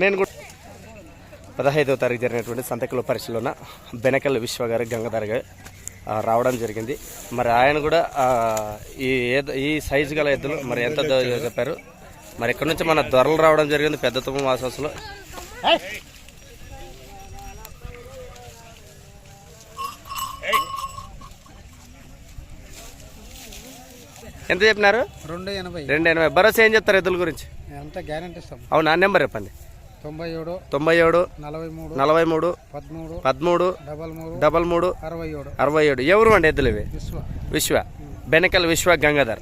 నేను కూడా పదహైదవ తారీఖు జరిగినటువంటి సంతకుల పరిశీలన బెనకల్ విశ్వ గారు గంగాధర్ గారు రావడం జరిగింది. మరి ఆయన కూడా ఈ ఈ సైజు గల ఎద్దులు మరి ఎంత చెప్పారు. మరి ఇక్కడ నుంచి మన దొరలు రావడం జరిగింది పెద్ద తుమ్మ వాసస్లో ఎంత చెప్పినారు? రెండు ఎనభై. రెండు ఎనభై. భరోసా ఏం చెప్తారు ఎద్దుల గురించి? అవునా? నెంబర్ చెప్పండి. తొంభై ఏడు తొంభై ఏడు నలభై మూడు నలభై మూడు పదమూడు పదమూడు డబల్ మూడు డబల్ మూడు అరవై ఏడు. అరవై ఏడు. ఎవరు అండి ఎద్దులు ఇవి? విశ్వ. విశ్వ. బెనకల్ విశ్వ గంగాధర్.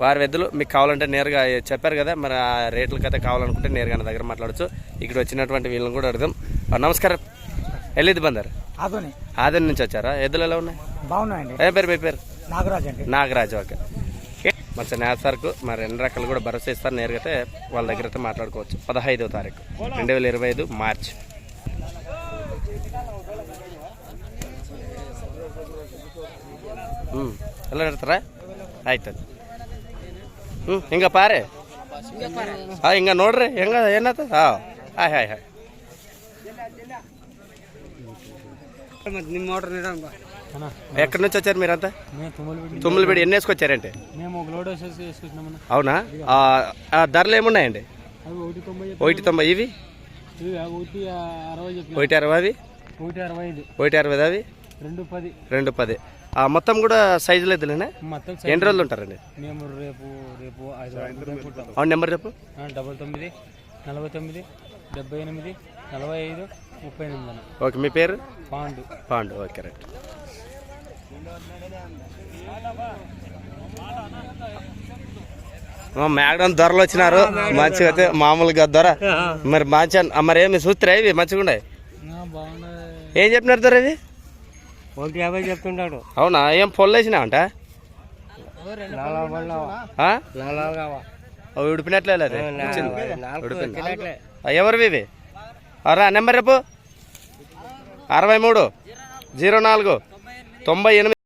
వారి ఎద్దులు మీకు కావాలంటే నేరుగా చెప్పారు కదా మరి ఆ రేట్లకి అయితే కావాలనుకుంటే నేరుగా నా దగ్గర మాట్లాడచ్చు. ఇక్కడ వచ్చినటువంటి వీళ్ళని కూడా అడుగుదాం. నమస్కారం. ఎల్లిది బందర్. అదోని ఆదరణ నుంచి వచ్చారా? ఎద్దులు ఎలా ఉన్నాయి? బాగున్నాయండి. ఏం పేరు మీ పేరు? నాగరాజ్ అండి. నాగరాజు ఓకే. మంచి నేసార్కు మరి ఎన్ని రకాలు కూడా భరోసా ఇస్తారు నేరుగా అయితే వాళ్ళ దగ్గర అయితే మాట్లాడుకోవచ్చు పదహైదవ తారీఖు రెండు వేల ఇరవై ఐదు మార్చ్ ಹ್ಮ್ ಎಲ್ಲ ಇರ್ತಾರ ಆಯ್ತು ಹ್ಞೂ ಹಿಂಗ ಪಾರೆ ಹಾಂ ಹಿಂಗ ನೋಡ್ರಿ ಹೆಂಗ ಏನಾತ ಹಾಂ ಹಾಯ್ ಹಾಯ್ ಹಾಯ್ ನಿಮ್ಮ మోటార్ ఎక్కడి నుంచి వచ్చారు మీరంతా? మేము తుమ్మలు తుమ్ములబిడి ఎన్ని వేసుకొచ్చారంటే? అవునా? ధరలు ఏమున్నాయండి? ఒకటి తొంభై ఇవి? ఒకటి అరవై చెప్పిన ఒకటి అరవై అవి? ఒకటి అరవై అవి? రెండు పది. రెండు పది. ఆ, మొత్తం కూడా సైజులు ఎద్దులేనా? మొత్తం ఎన్ని రోజులు ఉంటారండి? మేము రేపు రేపు అవును నెంబర్ చెప్పు. ఆ, డబల్ తొమ్మిది నలభై తొమ్మిది డెబ్బై ఎనిమిది నలభై ఐదు ముప్పై ఎనిమిది ఓకే మీ పేరు? Pandu. Pandu okay right. Madam ధరలు వచ్చినారు. మంచిగా అయితే మామూలుగా ధర మరి మంచి మరి ఏమి చూస్తారా ఇవి? మంచిగా ఉన్నాయి? ఏం చెప్పినారు ధర ఇవి ఒకటి యాభై చెప్తుంటాడు. అవునా? ఏం పొల్లు వేసినావంట? ఆ? అవి ఉడిపినట్లే ఎవరివి ఇవి? రా నెంబర్ రేపు అరవై మూడు. జీరో నాలుగు. తొంభై ఎనిమిది